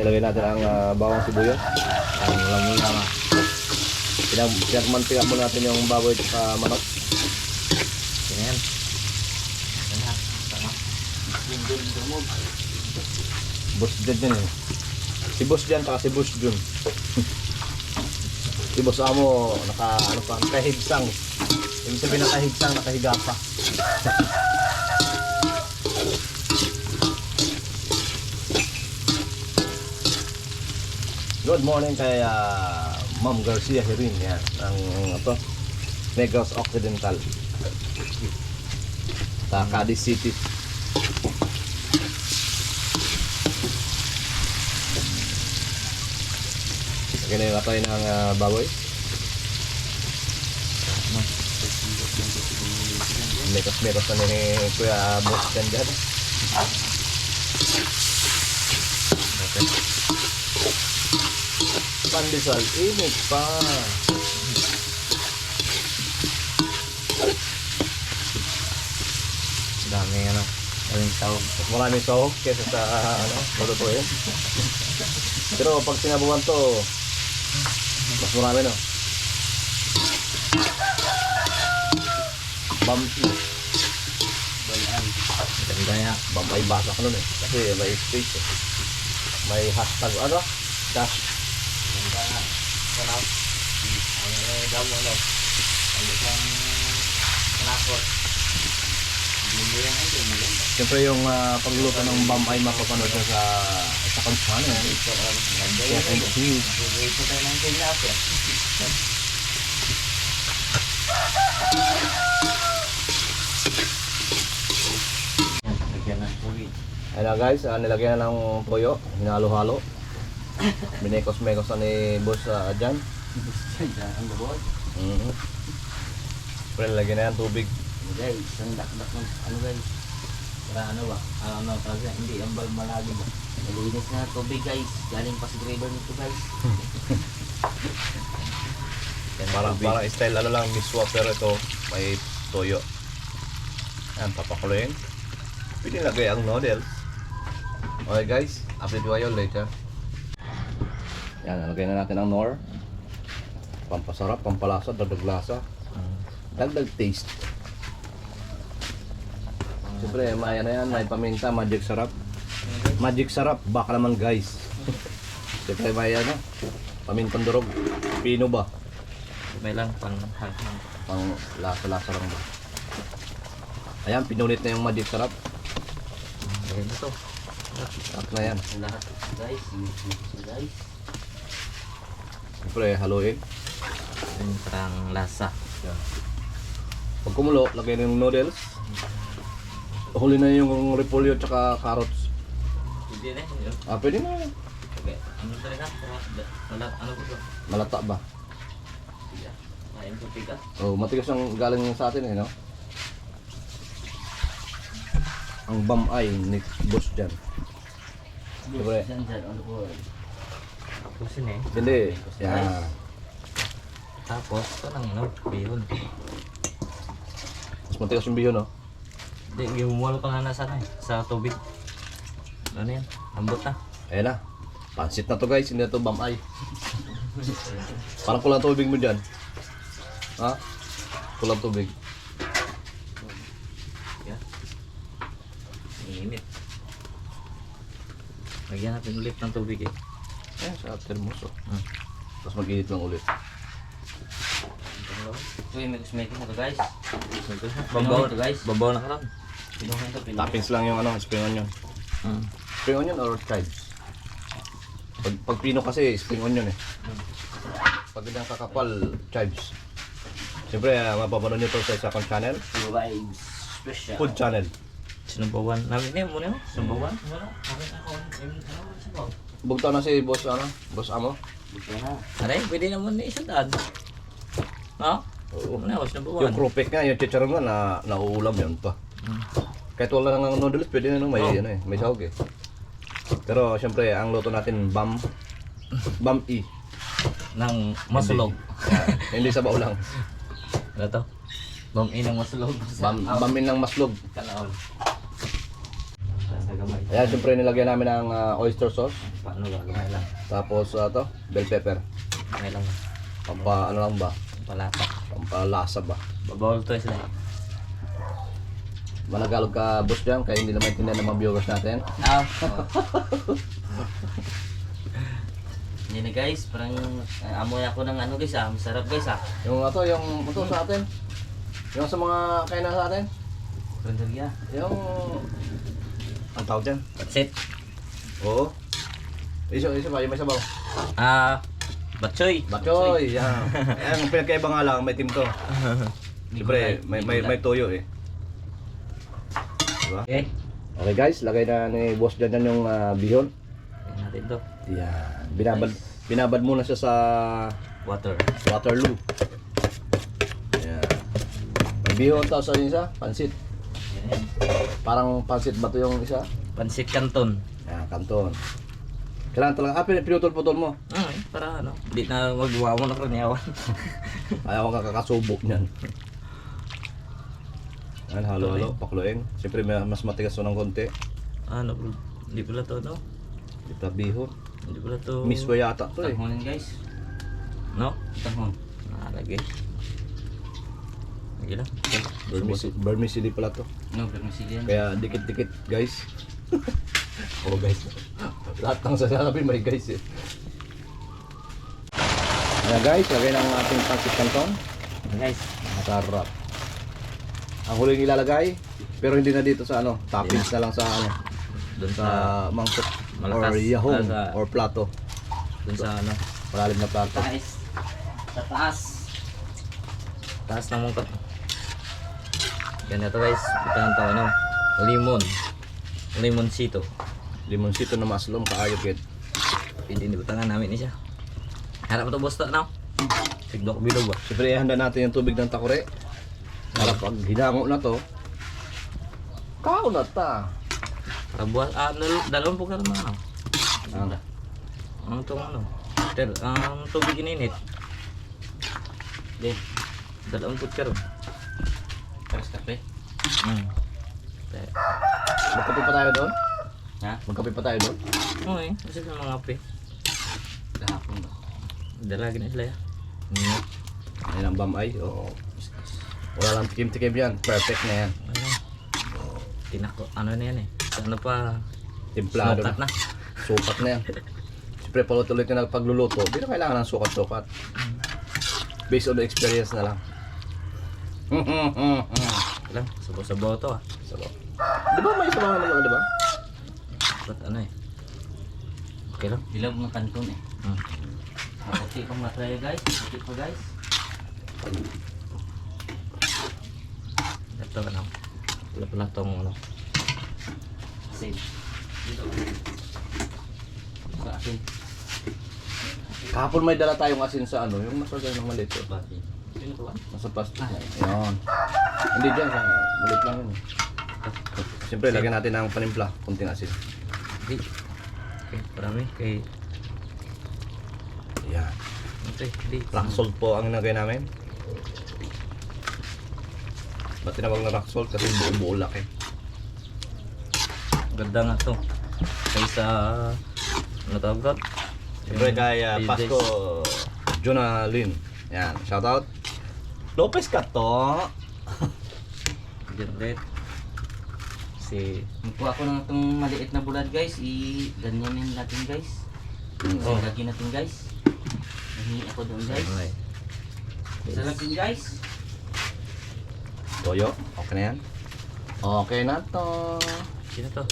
Ilagay natin ang ah, bawang sibuyas. Ang lamang na. Pinag pinagmantika mo natin yung baboy at ah, manok. Ganyan. Yan ha. Tama. Boss Jun yun eh. Si Boss Jan, taka si Boss Jun. si Boss Amo, naka, ano pa, nakahigsang. Ibig sabihin nakahigsang, nakahiga pa. Good morning kay ah, Ma'am Garcia Herin yan. Ang ito, Negros Occidental. Sa Cadiz City. Lagyan na atay ng ah, baboy. Mekos-mekos na ni Kuya Boss dyan dyan. Okay. Pandesal, init pa. Dami ano. Daming tawag. Mas maraming sahog kesa sa ano, lutuin. Pero pag sinabuhan to, mas marami no. Bumpy. Ganda yan. Bumpy basa ka nun eh. Kasi may space eh. May hashtag ano? Dash. Ano? Ang eh, damo ano. Ang isang nakot. Siyempre yung ah, pagluluto ng bam ay mapapanood sa sa kong channel. Ito ang ganda Kaya yan. and news. Ito tayo ng tilapia. Yan, lagyan ng tubig. Ayun na guys, ah, nilagyan na ng toyo, hinalo-halo. Binekos-mekos na ni boss uh, dyan. Diyan ang bubod. Mhm. Siyempre lagyan na yan tubig. Guys, ang dakdak ng ano guys. Para ano ba? Ano ano tawag yan? Hindi ang malagi ba? Malinis na tubig guys. Galing pa sa grader nito guys. Yan, Para, tubig. para style ano lang, miswa pero ito may toyo. Yan, papakuloyin. Pwede lagay ang noodles. Okay guys, update ko kayo later. Yan, lagay na natin ang nor. Pampasarap, pampalasa, dagdag lasa. Dagdag taste. Siyempre, may ano yan, may paminta, magic sarap. Magic sarap, baka naman guys. Siyempre, may ano, pamintang durog. Pino ba? May lang pang hanghang. Pang lasa-lasa lang ba? Ayan, pinulit na yung magic sarap. Ayan na to. At na yan. Lahat guys. Yung guys. Siyempre, haluin. Yung parang lasa. Yan. Pag kumulo, lagay na yung noodles. Huli na yung repolyo tsaka carrots. Hindi na yun. Ah, pwede na. Okay. Ano talaga? Wala, ano ba ito? Malata ba? Tiga. Kain ko tiga. Oh, matigas yung galing sa atin eh, no? Ang bamay ni boss dyan. Siyempre, Diyan dyan. Ano po? Kusin eh. hindi. Yan. Tapos, ito nang ano, bihon. Mas matigas yung biyo, no? Hindi, gumuwalo pa nga na sana eh, sa tubig. Ano yan? Lambot na. Ayan na. Pansit na to guys, hindi na to bamay. Parang kulang tubig mo dyan. Ha? Kulang tubig. Yan. Init. Lagyan natin ulit ng tubig eh. Ayan, sa thermos, oh. Hmm. Tapos mag-init lang ulit. Ito yung mix making na to guys. Babaw to guys. Babaw na pinuhin. Toppings lang yung ano, spring onion. Hmm. Spring onion or chives? Pag, pag pino kasi, spring onion eh. Pag ganyan kakapal, chives. Siyempre, uh, mapapanood nyo to sa isa kong channel. Vibes special. Food channel. Sinumbawan. Namin niya muna mo. Sinumbawan. Wala. Akin ako. Ano ba sabaw? Bugtaw na si boss, ano, boss Amo. Buti na. Aray, pwede naman ni isang daan. No? Oo. Ano, sinumbawan. Yung krupik nga, yung chicharon nga, na, nauulam yun pa. Hmm. Kahit wala nang noodles, pwede na no, may, Oh. ano eh, may sahog eh. Pero siyempre, ang luto natin, bam, bam i. Nang masulog. Hindi sa lang. Ano to? Bam inang masulog. Bam, bamin ng maslog. Kanaon. Ayan, siyempre nilagyan namin ng ah, oyster sauce. Paano ba? Gamay lang. Tapos ah, to, bell pepper. Gamay lang. Pampa, ano lang ba? Palata. Pampalasa ba? Babawal to sila. Managalog ka, boss dyan, kaya hindi naman maintindihan ng mga viewers natin. Ah. Hindi na guys, parang uh, amoy ako ng ano guys ah, masarap guys ah. Yung ato, yung ito sa atin. Yung sa mga kainan sa atin. Pandalia. Yung... Ang tawag dyan? Patsit. Oo. Isa, isa pa, yung may sabaw. Ah, batsoy. Bachoy, yan. Ayan, ang pinagkaiba nga lang, may team to. Siyempre, may, may, may toyo eh. Diba? Okay. Okay guys, lagay na ni boss dyan yan yung ah, bihon. Tingnan natin to. Yan. Binabad, binabad muna siya sa Water. Waterloo. Yan. May bihon tapos ano yung isa? Pansit. Parang pansit ba to yung isa? Pansit Canton. Yan, kanton. Kailangan talaga, ah, pin- pinutol-putol mo. Mm, para ano, hindi na magwawa mo na karniyawan. Ayaw ko kakasubok niyan. Yan, halo-halo, pakluing. Siyempre, mas matigas to ng konti. ano, bro? Hindi pala to, no? Ito bihon. Hindi pala to. Miswa yata to eh. Tanghon guys. No? Tanghon. Nalagay. Sige Okay. Vermicelli, vermicelli pala to. No, vermicelli yan. Kaya dikit-dikit guys. oh guys. Lahat ng sasabi may guys eh. Ayan guys, lagay ng ating pancit canton. Guys, Masarap. Ang huling ilalagay, pero hindi na dito sa ano, toppings na lang sa ano, dun sa sa, mangkok Malakas. or yahong Ah, sa- or plato. dun sa ano, Malalim na plato. taas. Sa taas. Taas ng mungkot. Ganito guys, bitangan to ano, limon. Limoncito. Limonsito na maslom kaayo. Pwede ni butangan namin ni siya. Harap mo to boss to, no? Sigdok bilog ba? Siyempre ihanda natin yung tubig ng takore. Para pag hinango na to, kao na ta. Para buwas, ah, dal dalawang karon na. Ang Ano tong ano? Ter, ang tubig ininit. Di. Dalawang po Terus kape. Hmm. Magkape pa tayo doon? Ha? Magkape pa tayo doon? Oo eh, kasi sa mga kape. Kahapon ba? Dalagin na sila ya. Hmm. Ayun ang bamay. Oo. Wala lang tikim-tikim yan. Perfect na yan. Tinako, ano na yan eh. Ano pa? Timplado Smokat na. na. Sukat na yan. Siyempre, ka na pagluluto. Hindi na kailangan ng sukat-sukat. Based on the experience na lang. Lang, sabaw-sabaw to ah. so, di ba may sabaw naman lang, di ba? Ba't ano eh? Okay lang. Dilaw ng kanton eh. Hmm. Maputi pang matry guys. Maputi pa guys. Ito ano. Wala pala tong ano. Save. Dito. Sa akin. Kahapon may dala tayong asin sa ano, yung nasa ganyan maliit. oh. Nasa plastic. Ayan. Hindi dyan, sa maliit lang yun. Siyempre, lagyan natin ng panimpla. Kunting asin. Di. Okay, parami. Kay, Ayan. okay. Rock salt po ang nagay namin. Ba't tinawag na rock salt? Kasi buo-buo laki. Ganda nga to. Kaysa, ano tawag? Siyempre kay uh, Ayun, Pasco Jonalyn. Yan, shoutout. Lopez ka to. Diyan ulit. Si, Magkuha ko ng itong maliit na bulad guys. I-ganyanin natin guys. Oh. Ilagay natin guys. Nahingi ako doon guys. eh. Sarap din guys. Toyo, okay na yan? Okay na to. Sino to?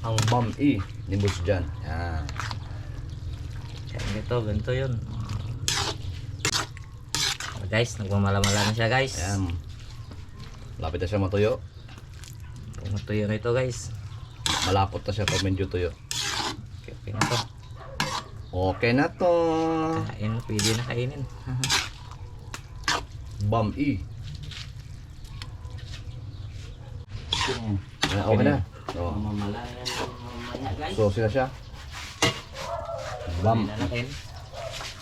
Ang bomb E. Nimbus dyan. Yan. Ganito, ganito yun. Ah, guys, nagmamalamala na siya guys. Ayan. Lapit na siya matuyo. Pumatuyo na ito guys. Malapot na siya pag medyo tuyo. Okay, okay na to. Okay na to. Kain, pwede na kainin. Bomb E. Okay na. Oh. Mamamalayan mamaya guys. So, sila siya. Lalakain.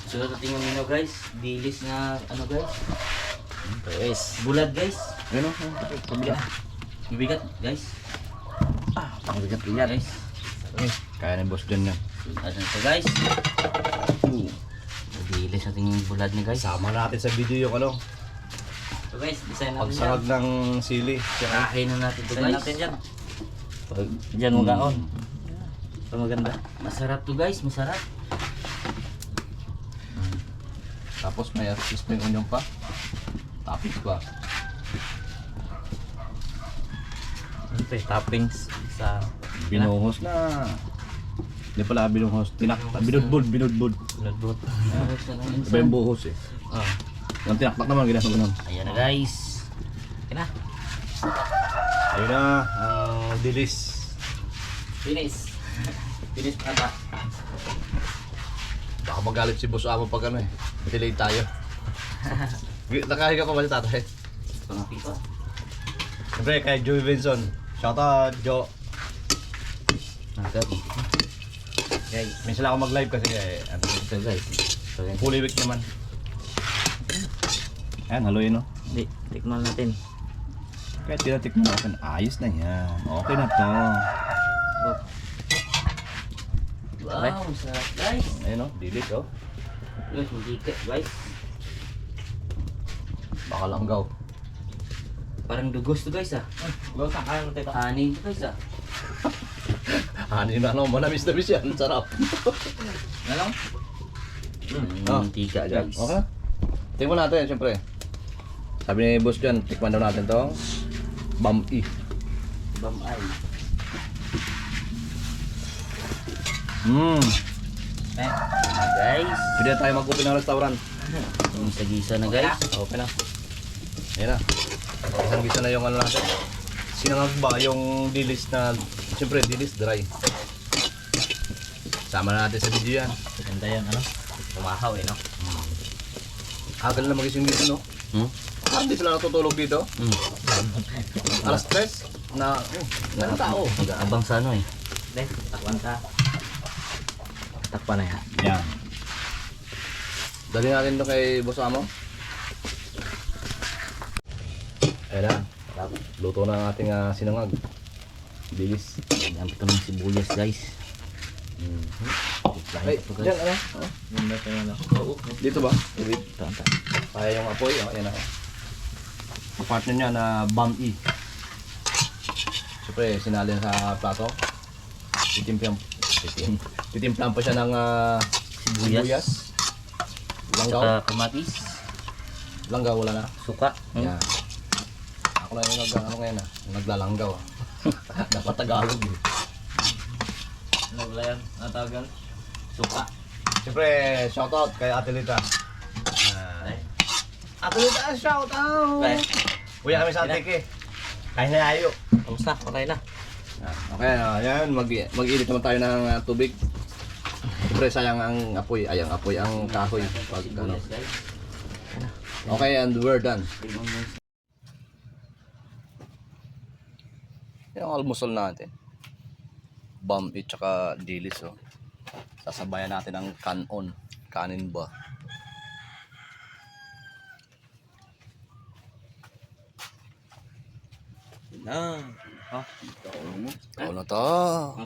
So tingnan niyo guys. Dilis na ano guys. Guys, Bulad guys. Ayun o. Pabigat. Mabigat guys. Ah, pabigat yan. Guys. Kaya ni boss dyan yan. Ano to guys? Uh, Mabilis natin yung bulad niya guys. Sama natin sa video yung ano, So guys, design natin pagsarag ng sili. Kakain na natin to guys. natin dyan. Pag, Diyan mo gaon. Ito maganda. Masarap to guys, masarap. Tapos may spring onion pa. Tapos pa. Ito eh, toppings sa... Binuhos na. Hindi pala binuhos. Tinak, binudbud, binudbud. Notebook. Iba yung buhos eh. Oh. Yung tinaktak naman, ginagawa ganun. Ayan na guys. Okay na. Ayun na, ang dilis. Finish. Finish pa ata. Baka magalit si boss amo pag ano eh. Delay tayo. Nakahiga pa ba si tatay? Pangapi pa. Siyempre kay Joey Vinson. Shout out, Jo. Agad. Guys, minsan ako mag-live kasi eh, ano, Ito guys. Fully week naman. Ayan, haluin no. Di, tikman natin. Kaya tinatikman natin, ayos na yan. Okay na to. Wow, masarap guys. Ayun no, dilis oh. Guys, hindi ka guys. Baka langgaw. Parang dugos to guys ah. Go sa kaya natin. Hanin to guys ah. Hani na ano, manamis na yan. Sarap. Ano? Mm, Ah. Mantika guys. Okay na. Tingnan natin, siyempre. Sabi ni boss dyan, tikman daw natin to. Bam-i. Bam ay. Mmm. Eh, Guys. Pwede na tayo mag-open ng restaurant. Yung gisa na guys. Okay na. Ayan na. Isang gisa na yung ano natin. Sinangag ba yung dilis na, siyempre dilis dry. Sama na natin sa video yan. ganda yan, ano? Tumahaw eh, no? Agal na magising dito, no? Hmm? Parang di sila natutulog dito. Hmm. Alas stress na, oh, na tao. Mag-aabang sa ano eh. Deh, takpan ka. Takpan na yan. Yan. Dali natin to kay Boss Amo. Ayan na. Luto na ang ating ah, sinangag. Bilis. Yan ito ng sibuyas guys. Ay, Ito, guys. dyan, ano? Oh, ito oh. Dito ba? Wait. Ito, ito. Kaya yung apoy, oh, ayan na. Ang partner niya na bam-i. Siyempre, sinali na sa plato. Titimplang, titim, titimplang pa siya ng ah, Sibuyas. sibuyas. Langgaw. Saka kamatis. Langgaw wala na. Suka. Hmm? Yan. Ako na yung nag, ano ngayon ah, naglalanggaw ah. Dapat Tagalog eh. Ano ba yan? Natagal? Suka. Siyempre, shoutout kay Ate Lita. Ah. Ate Lita, shoutout! Kuya kami sa Antike. Kaya na ayo. Kamusta? Patay na. Okay, uh, yan. Mag, mag-init naman tayo ng ah, tubig. Siyempre, sayang ang apoy. Ay, ang apoy, ang kahoy. Pag, ano. Okay, and we're done. Ang almusal natin. Bam at saka dilis oh. Sasabayan natin ang kanon. Kanin ba? Na. Ikaw na to.